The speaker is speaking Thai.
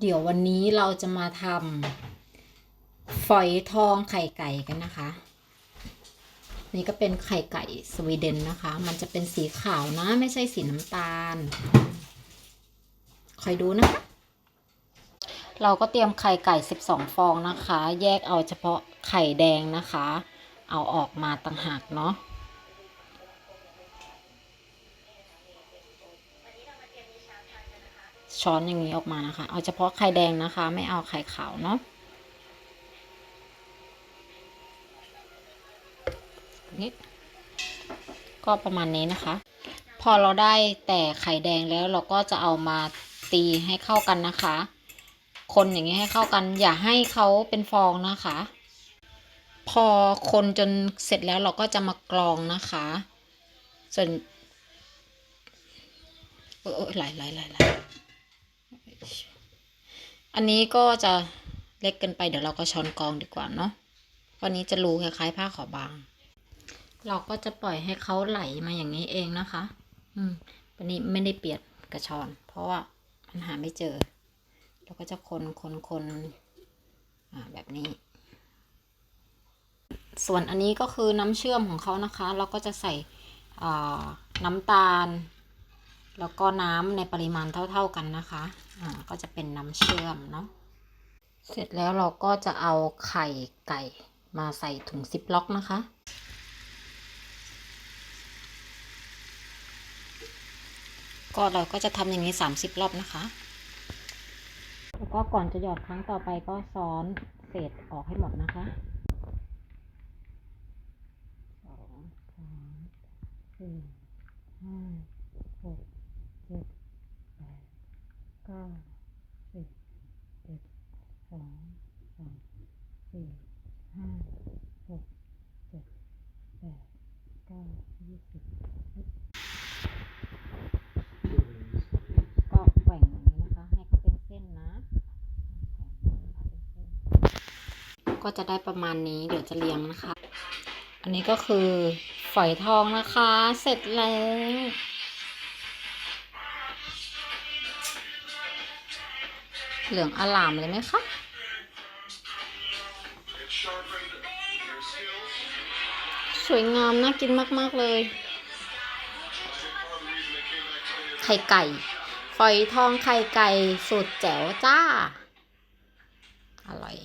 เดี๋ยววันนี้เราจะมาทำฝอยทองไข่ไก่กันนะคะ นี่ก็เป็นไข่ไก่สวีเดนนะคะ มันจะเป็นสีขาวนะ ไม่ใช่สีน้ำตาล คอยดูนะคะ เราก็เตรียมไข่ไก่ 12 ฟองนะคะ แยกเอาเฉพาะไข่แดงนะคะ เอาออกมาต่างหากเนาะ ช้อนอย่างนี้ออกมานะคะ เอาเฉพาะไข่แดงนะคะ ไม่เอาไข่ขาวเนาะนี่ก็ประมาณนี้นะคะ พอเราได้แต่ไข่แดงแล้วเราก็จะเอามาตีให้เข้ากันนะคะ คนอย่างนี้ให้เข้ากัน อย่าให้เขาเป็นฟองนะคะ พอคนจนเสร็จแล้วเราก็จะมากรองนะคะ ส่วนเออไหลไหลไหลไหล อันนี้ก็จะเล็กเกินไปเดี๋ยวเราก็ช้อนกองดีกว่าเนาะวันนี้จะรูคล้ายๆผ้าขาวบาง เราก็จะปล่อยให้เขาไหลมาอย่างนี้เองนะคะ อืม วันนี้ไม่ได้เปียนกระชอน เพราะว่ามันหาไม่เจอ เราก็จะคนคนคนอ่าแบบนี้ ส่วนอันนี้ก็คือน้ำเชื่อมของเขานะคะ เราก็จะใส่อ่าน้ำตาล แล้วก็น้ำในปริมาณเท่า ๆกันนะคะอ่าก็จะเป็นน้ำเชื่อมเนาะเสร็จแล้วเราก็จะเอาไข่ไก่มาใส่ถุงซิปล็อกนะคะ ก็เราก็จะทำอย่างนี้ 30 รอบนะคะ แล้วก็ก่อนจะหยอดครั้งต่อไปก็ซ้อนเศษออกให้หมดนะคะสองสามสี่ห้าหก เจ็ดแปดเก้าสิบเอ็ดสองสามสี่ห้าหกเจ็ดแปดเก้ายี่สิบก็แกว่งอย่างนี้นะคะ ให้เขาเป็นเส้นนะก็จะได้ประมาณนี้เดี๋ยวจะเรียงนะคะ อันนี้ก็คือฝอยทองนะคะ เสร็จแล้ว เหลืองอลามเลยไหมคะสวยงามน่ากินมากๆเลย ไข่ไก่ ฝอยทองไข่ไก่สูตรแจ๋วจ้า อร่อย